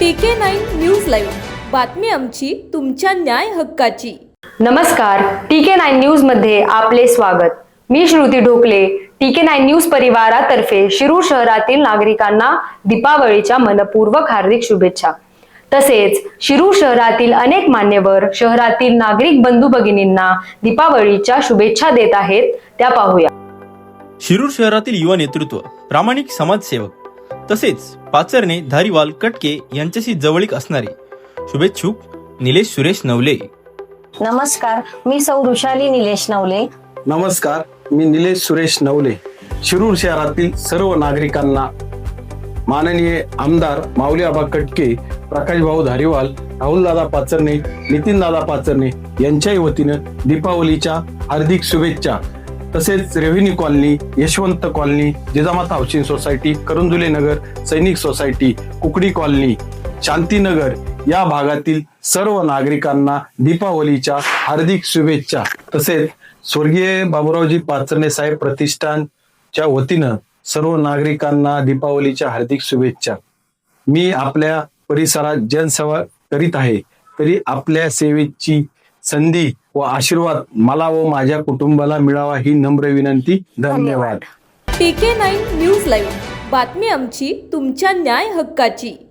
टीके nine news live बातमी आमची तुमच्या न्याय हक्काची. नमस्कार टीके नाईन न्यूजमध्ये आपले स्वागत. मी श्रुती ढोकले टीके नाईन न्यूज परिवारातर्फे शिरूर शहरातील नागरिकांना दीपावलीच्या मनपूर्वक हार्दिक शुभेच्छा. तसेच शिरूर शहरातील अनेक मान्यवर शहरातील नागरिक बंधू भगिनींना दीपावलीच्या शुभेच्छा देत आहेत त्या पाहूया. शिरूर शहरातील युवा नेतृत्व प्रामाणिक समाजसेवक तसेच पाचरणे धारीवाल कटके यांच्याशी जवळीक असणारे. शुभेच्छुक निलेश सुरेश नवले. नमस्कार मी सौ ऋषाली निलेश नवले. नमस्कार मी निलेश सुरेश नवले. शिरूर शहरातील सर्व नागरिकांना माननीय आमदार माऊली आबा कटके प्रकाश भाऊ धारीवाल राहुल दादा पाचरणे नितीन दादा पाचरणे यांच्याही वतीनं दीपावलीच्या हार्दिक शुभेच्छा. तसेच revenue colony Yashwant colony Jijamata housing society Karanjule Nagar Sainik society Kukdi colony Shantinagar या भागातील सर्व नागरिकांना दीपावलीच्या हार्दिक शुभेच्छा. तसेच स्वर्गीय बाबुरावजी पाचरणे साहेब प्रतिष्ठानच्या वतीनं सर्व नागरिकांना दीपावलीच्या हार्दिक शुभेच्छा. मी आपल्या परिसरात जनसेवा करीत आहे तरी आपल्या सेवेची संधी व आशीर्वाद मला व माझ्या कुटुंबाला मिळावा ही नम्र विनंती. धन्यवाद. टीके नाईन न्यूज लाईव्ह. बातमी आमची तुमच्या न्याय हक्काची.